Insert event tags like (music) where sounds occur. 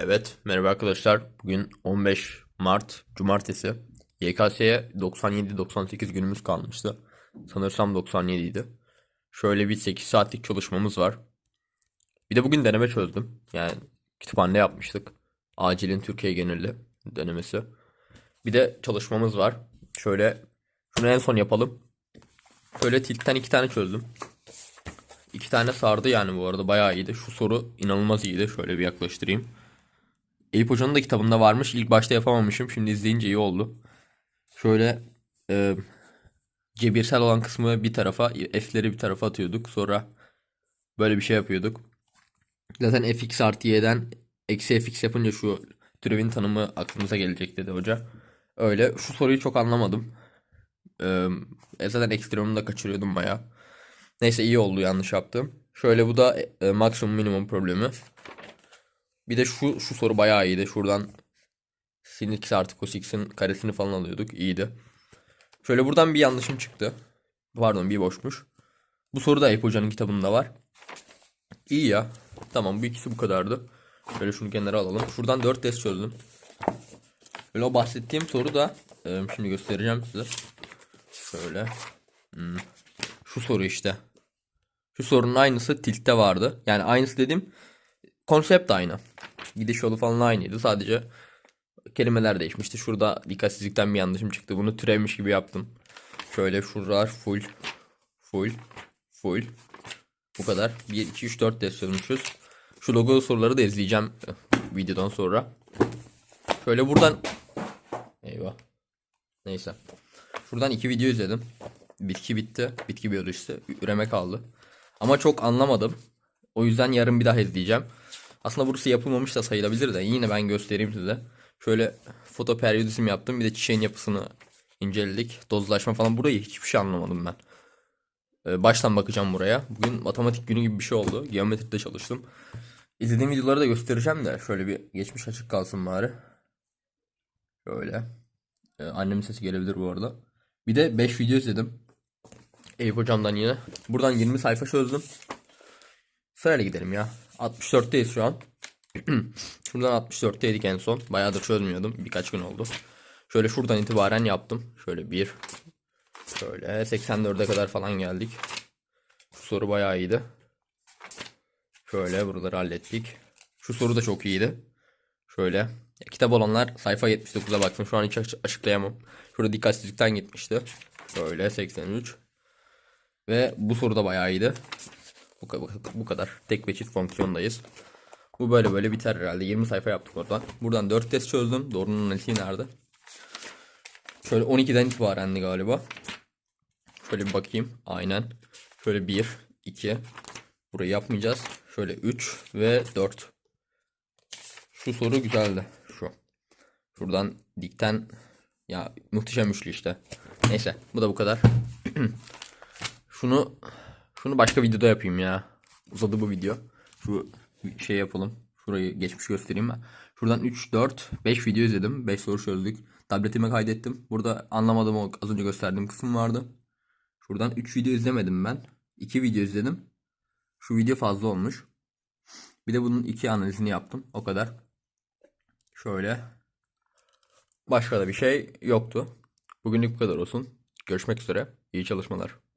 Evet, merhaba arkadaşlar. Bugün 15 Mart Cumartesi. YKS'ye 97-98 günümüz kalmıştı. Sanırsam 97 idi. Şöyle bir 8 saatlik çalışmamız var. Bir de bugün deneme çözdüm. Yani kütüphanede yapmıştık. Acilin Türkiye geneli denemesi. Bir de çalışmamız var. Şöyle şunu en son yapalım. Şöyle tiltten iki tane çözdüm. İki tane sardı yani bu arada bayağı iyiydi. Şu soru inanılmaz iyiydi. Şöyle bir yaklaştırayım. Eyüp Hoca'nın da kitabında varmış. İlk başta yapamamışım. Şimdi izleyince iyi oldu. Şöyle e, cebirsel olan kısmı bir tarafa, f'leri bir tarafa atıyorduk. Sonra böyle bir şey yapıyorduk. Zaten fx artı y'den eksi fx yapınca şu türevin tanımı aklımıza gelecek dedi hoca. Öyle. Şu soruyu çok anlamadım. E, e, zaten ekstremimi da kaçırıyordum baya. Neyse iyi oldu yanlış yaptım. Şöyle bu da e, maksimum minimum problemi. Bir de şu şu soru bayağı iyiydi. Şuradan sin x artı cos x'in karesini falan alıyorduk. İyiydi. Şöyle buradan bir yanlışım çıktı. Pardon bir boşmuş. Bu soru da Eyüp Hoca'nın kitabında var. İyi ya. Tamam bu ikisi bu kadardı. Şöyle şunu kenara alalım. Şuradan 4 test çözdüm. Böyle o bahsettiğim soru da e, şimdi göstereceğim size. Şöyle. Hmm. Şu soru işte. Şu sorunun aynısı tiltte vardı. Yani aynısı dedim. Konsept aynı. Gidiş yolu falan aynıydı. Sadece kelimeler değişmişti. Şurada dikkatsizlikten bir yanlışım çıktı. Bunu türevmiş gibi yaptım. Şöyle şuralar full. Full. Full. Bu kadar. 1, 2, 3, 4 test çözmüşüz. Şu logo soruları da izleyeceğim eh, videodan sonra. Şöyle buradan Eyvah. Neyse. Şuradan iki video izledim. Bitki bitti. Bitki biyolojisi. Üreme kaldı. Ama çok anlamadım. O yüzden yarın bir daha izleyeceğim. Aslında burası yapılmamış da sayılabilir de yine ben göstereyim size. Şöyle fotoperiyodizm yaptım. Bir de çiçeğin yapısını inceledik. Dozlaşma falan. Burayı hiçbir şey anlamadım ben. Ee, baştan bakacağım buraya. Bugün matematik günü gibi bir şey oldu. Geometride çalıştım. İzlediğim videoları da göstereceğim de. Şöyle bir geçmiş açık kalsın bari. Şöyle. Ee, annemin sesi gelebilir bu arada. Bir de 5 video izledim. Eyüp hocamdan yine. Buradan 20 sayfa çözdüm. Sırayla gidelim ya. 64'teyiz şu an. (clears throat) Şuradan 64'teydik en son. Bayağıdır çözmüyordum. Birkaç gün oldu. Şöyle şuradan itibaren yaptım. Şöyle bir. Şöyle 84'e kadar falan geldik. Şu soru bayağı iyiydi. Şöyle buraları hallettik. Şu soru da çok iyiydi. Şöyle. Ya, kitap olanlar sayfa 79'a baksın. Şu an hiç aç- açıklayamam. Şurada dikkatsizlikten gitmişti. Şöyle 83. Ve bu soru da bayağı iyiydi. Bu, ka- bu kadar. Tek ve çift fonksiyondayız. Bu böyle böyle biter herhalde. 20 sayfa yaptık oradan. Buradan 4 test çözdüm. Doğrunun analitiği nerede? Şöyle 12'den itibarendi galiba. Şöyle bir bakayım. Aynen. Şöyle 1, 2. Burayı yapmayacağız. Şöyle 3 ve 4. Şu soru güzeldi. Şu. Şuradan dikten ya muhteşem üçlü işte. Neyse bu da bu kadar. (clears throat) Şunu şunu başka videoda yapayım ya. Uzadı bu video. Şu şey yapalım. Şurayı geçmiş göstereyim ben. Şuradan 3, 4, 5 video izledim. 5 soru çözdük. Tabletime kaydettim. Burada anlamadığım o az önce gösterdiğim kısım vardı. Şuradan 3 video izlemedim ben. 2 video izledim. Şu video fazla olmuş. Bir de bunun iki analizini yaptım. O kadar. Şöyle. Başka da bir şey yoktu. Bugünlük bu kadar olsun. Görüşmek üzere. İyi çalışmalar.